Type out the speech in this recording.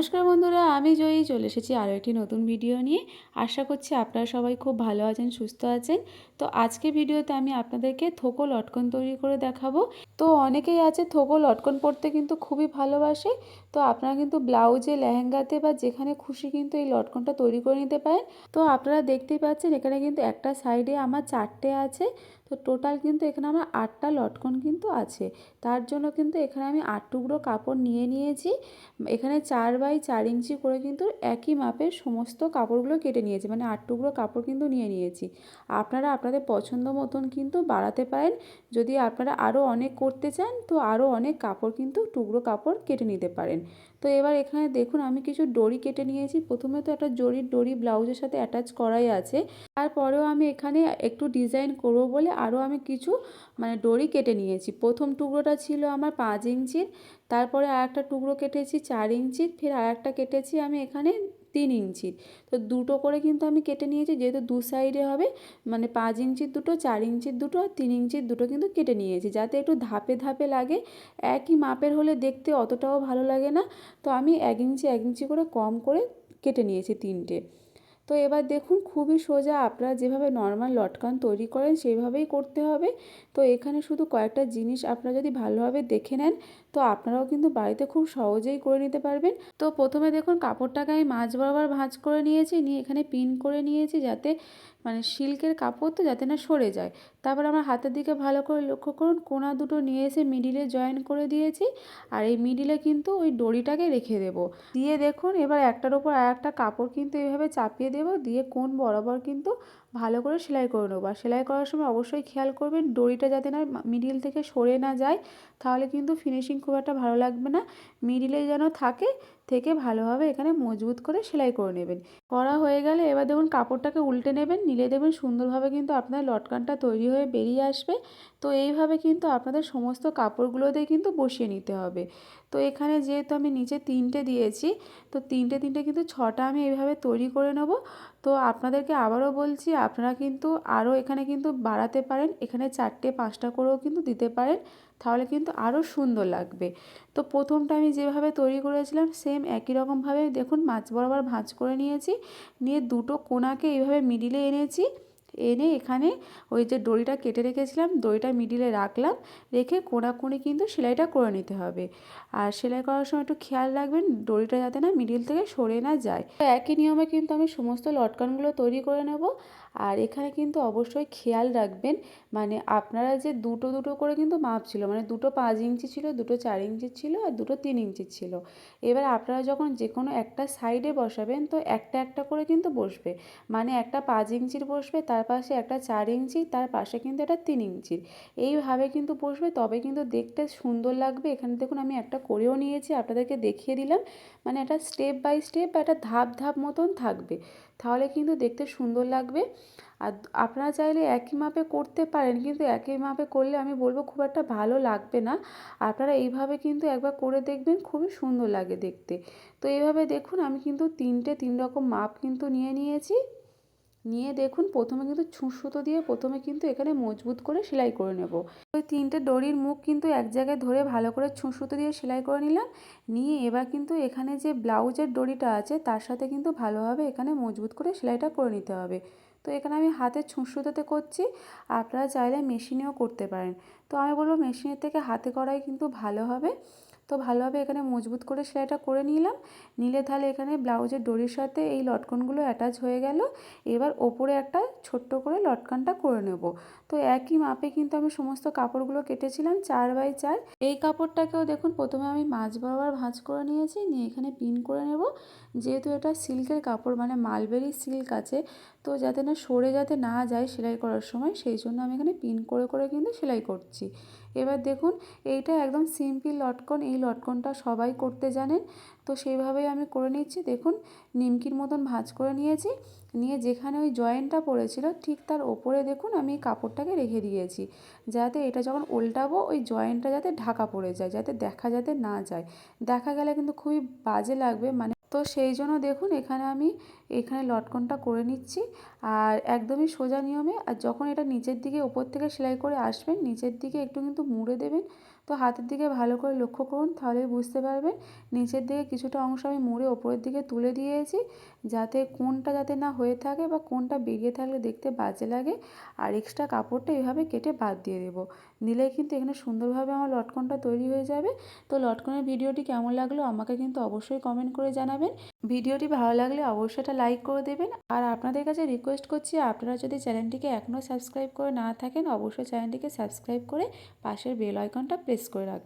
নমস্কার বন্ধুরা, আমি জয়ী। চলে এসেছি আরও একটি নতুন ভিডিও নিয়ে। আশা করছি আপনারা সবাই খুব ভালো আছেন, সুস্থ আছেন। তো আজকে ভিডিওতে আমি আপনাদেরকে থোকো লটকন তৈরি করে দেখাবো। তো অনেকেই আছে থোকো লটকন পরতে কিন্তু খুবই ভালোবাসে। তো আপনারা কিন্তু ব্লাউজে, লেহেঙ্গাতে বা যেখানে খুশি কিন্তু এই লটকনটা তৈরি করে নিতে পারেন। তো আপনারা দেখতেই পাচ্ছেন, এখানে কিন্তু একটা সাইডে আমার চারটে আছে। তো টোটাল কিন্তু এখানে আমার আটটা লটকন কিন্তু আছে। তার জন্য কিন্তু এখানে আমি আট টুকরো কাপড় নিয়ে নিয়েছি। এখানে চার বাই চার ইঞ্চি করে কিন্তু একই মাপের সমস্ত কাপড়গুলো কেটে নিয়েছি। মানে আট টুকরো কাপড় কিন্তু নিয়ে নিয়েছি। আপনারা আপনাদের পছন্দ মতন কিন্তু বাড়াতে পারেন। যদি আপনারা আরও অনেক করতে চান, তো আরও অনেক কাপড় কিন্তু টুকরো কাপড় কেটে নিতে পারেন। তো এবার এখানে দেখুন, আমি কিছু ডরি কেটে নিয়েছি। প্রথমে তো একটা জরির ডরি ব্লাউজের সাথে অ্যাটাচ করাই আছে। তারপরেও আমি এখানে একটু ডিজাইন করব বলে আরও আমি কিছু মানে ডরি কেটে নিয়েছি। প্রথম টুকরোটা ছিল আমার পাঁচ ইঞ্চির, তারপরে আর একটা টুকরো কেটেছি চার ইঞ্চির, ফের আর একটা কেটেছি আমি এখানে তিন ইঞ্চির। তো দুটো করে কিন্তু আমি কেটে নিয়েছি, যেহেতু দু সাইডে হবে মানে পাঁচ ইঞ্চির দুটো, চার ইঞ্চির দুটো আর তিন ইঞ্চির দুটো কিন্তু কেটে নিয়েছি, যাতে একটু ধাপে ধাপে লাগে। একই মাপের হলে দেখতে অতটাও ভালো লাগে না। তো আমি এক ইঞ্চি এক ইঞ্চি করে কম করে কেটে নিয়েছি তিনটে। তো এবার দেখুন, খুবই সোজা আপনারা যেভাবে নর্মাল লটকান তৈরি করেন, সেইভাবেই করতে হবে। তো এখানে শুধু কয়েকটা জিনিস আপনারা যদি ভালোভাবে দেখে নেন, তো আপনারাও কিন্তু বাড়িতে খুব সহজেই করে নিতে পারবেন। তো প্রথমে দেখুন, কাপড়টাকে আমি মাছ বরাবর ভাঁজ করে নিয়েছি, নিয়ে এখানে পিন করে নিয়েছি যাতে মানে সিল্কের কাপড় তো যাতে না সরে যায়। তারপর আমার হাতের দিকে ভালো করে লক্ষ্য করুন, কোনা দুটো নিয়ে এসে মিডিলে জয়েন করে দিয়েছি। আর এই মিডিলে কিন্তু ওই দড়িটাকে রেখে দেব। দিয়ে দেখুন, এবার একটার ওপর আর একটা কাপড় কিন্তু এভাবে চাপিয়ে দেব দিয়ে কোন বরাবর কিন্তু ভালো করে সেলাই করে নেব। আর সেলাই করার সময় অবশ্যই খেয়াল করবেন, দড়িটা যাতে না মিডিল থেকে সরে না যায়, তাহলে কিন্তু ফিনিশিং খুব একটা ভালো লাগবে না। মিডিলে যেন থাকে, থেকে ভালোভাবে এখানে মজবুত করে সেলাই করে নেবেন। করা হয়ে গেলে এবার দেখুন কাপড়টাকে উল্টে নেবেন, নিলে দেবেন সুন্দরভাবে কিন্তু আপনার লটকানটা তৈরি হয়ে বেরিয়ে আসবে। তো এইভাবে কিন্তু আপনাদের সমস্ত কাপড়গুলোতেই কিন্তু বসিয়ে নিতে হবে। তো এখানে যেহেতু আমি নিচে তিনটে দিয়েছি, তো তিনটে তিনটে কিন্তু ছটা আমি এইভাবে তৈরি করে নেব। তো আপনাদেরকে আবারও বলছি, আপনারা কিন্তু আরও এখানে কিন্তু বাড়াতে পারেন, এখানে চারটে পাঁচটা করেও কিন্তু দিতে পারেন, তাহলে কিন্তু আরও সুন্দর লাগবে। তো প্রথমটা আমি যেভাবে তৈরি করেছিলাম সেম একই রকমভাবে দেখুন, মাছ বরাবর ভাঁজ করে নিয়েছি, নিয়ে দুটো কোনাকে এইভাবে মিডিলে এনেছি এনে এখানে ওই যে দড়িটা কেটে রেখেছিলাম, দড়িটা মিডিলে রাখলাম, রেখে কোনাকুনি কিন্তু সেলাইটা করে নিতে হবে। আর সেলাই করার সময় একটু খেয়াল রাখবেন, দড়িটা যাতে না মিডিল থেকে সরে না যায়। একই নিয়মে কিন্তু আমি সমস্ত লটকানগুলো তৈরি করে নেব। আর এখানে কিন্তু অবশ্যই খেয়াল রাখবেন মানে আপনারা যে দুটো দুটো করে কিন্তু মাপ ছিল মানে দুটো পাঁচ ইঞ্চি ছিল, দুটো চার ইঞ্চি ছিল আর দুটো তিন ইঞ্চি ছিল। এবার আপনারা যখন যে কোনো একটা সাইডে বসাবেন, তো একটা একটা করে কিন্তু বসবে। মানে একটা পাঁচ ইঞ্চির বসবে, তার পাশে একটা চার ইঞ্চি, তার পাশে কিন্তু একটা তিন ইঞ্চির এইভাবে কিন্তু বসবে, তবে কিন্তু দেখতে সুন্দর লাগবে। এখানে দেখুন আমি একটা করেও নিয়েছি, আপনাদেরকে দেখিয়ে দিলাম। মানে একটা স্টেপ বাই স্টেপ একটা ধাপ ধাপ মতন থাকবে। তাহলে কিন্তু দেখতে সুন্দর লাগবে। আর আপনারা চাইলে একই মাপে করতে পারেন, কিন্তু একই মাপে করলে আমি বলব খুব একটা ভালো লাগবে না। আপনারা এইভাবে কিন্তু একবার করে দেখবেন, খুবই সুন্দর লাগে দেখতে। তো এইভাবে দেখুন, আমি কিন্তু তিনটে তিন রকম মাপ কিন্তু নিয়ে নিয়েছি। নিয়ে দেখুন, প্রথমে কিন্তু ছুঁচ সুতো দিয়ে প্রথমে কিন্তু এখানে মজবুত করে সেলাই করে নেব। ওই তিনটে দড়ির মুখ কিন্তু এক জায়গায় ধরে ভালো করে ছুঁচ সুতো দিয়ে সেলাই করে নিলাম। নিয়ে এবার কিন্তু এখানে যে ব্লাউজের দড়িটা আছে, তার সাথে কিন্তু ভালোভাবে এখানে মজবুত করে সেলাইটা করে নিতে হবে। তো এখানে আমি হাতের ছুঁচ সুতোতে করছি, আপনারা চাইলে মেশিনেও করতে পারেন। তো আমি বলব মেশিনের থেকে হাতে করাই কিন্তু ভালো হবে। তো ভালোভাবে এখানে মজবুত করে সেলাইটা করে নিলাম। নিলে তাহলে এখানে ব্লাউজের ডরির সাথে এই লটকনগুলো অ্যাটাচ হয়ে গেল। এবার ওপরে একটা ছোট্ট করে লটকানটা করে নেব। তো একই মাপে কিন্তু আমি সমস্ত কাপড়গুলো কেটেছিলাম চার বাই চার। এই কাপড়টাকেও দেখুন, প্রথমে আমি মাছ বরাবর ভাঁজ করে নিয়েছি, নিয়ে এখানে পিন করে নেব। যেহেতু এটা সিল্কের কাপড় মানে মালবেরি সিল্ক আছে তো যাতে না সরে যাতে না যায় সেলাই করার সময়, সেই জন্য আমি এখানে পিন করে করে কিন্তু সেলাই করছি। এবার দেখুন, এইটা একদম সিম্পল লটকন, এই লটকনটা সবাই করতে জানেন। তো সেইভাবেই আমি করে নিচ্ছি। দেখুন, নিমকির মতন ভাঁজ করে নিয়েছি। নিয়ে যেখানে ওই জয়েন্টটা পড়েছিল, ঠিক তার ওপরে দেখুন আমি কাপড়টাকে রেখে দিয়েছি। যাতে এটা যখন উল্টাবো, ওই জয়েন্টটা যাতে ঢাকা পড়ে যায়, যাতে দেখা যাতে না যায়। দেখা গেলে কিন্তু খুবই বাজে লাগবে মানে তো সেই জন্য দেখুন, এখানে আমি এখানে লটকনটা করে নিচ্ছি। আর একদমই সোজা নিয়মে, আর যখন এটা নিচের দিকে ওপর থেকে সেলাই করে আসবেন, নিচের দিকে একটু কিন্তু মুড়ে দেবেন। তো হাতের দিকে ভালো করে লক্ষ্য করুন, তাহলেই বুঝতে পারবেন। নিচের দিকে কিছুটা অংশ আমি মুড়ে ওপরের দিকে তুলে দিয়েছি, যাতে কোনটা যাতে না হয়ে থাকে বা কোনটা বেরিয়ে থাকলে দেখতে বাজে লাগে। আর এক্সট্রা কাপড়টা এভাবে কেটে বাদ দিয়ে দেবো। দিলেই কিন্তু এখানে সুন্দরভাবে আমার লটকনটা তৈরি হয়ে যাবে। তো লটকনের ভিডিওটি কেমন লাগল আমাকে কিন্তু অবশ্যই কমেন্ট করে জানাবেন। ভিডিওটি ভালো লাগলে অবশ্যই একটা লাইক করে দেবেন। আর আপনাদের কাছে রিকোয়েস্ট করছি, আপনারা যদি চ্যানেলটিকে এখনও সাবস্ক্রাইব করে না থাকেন, অবশ্যই চ্যানেলটিকে সাবস্ক্রাইব করে পাশের বেল আইকনটা প্রেস করে রাখবেন।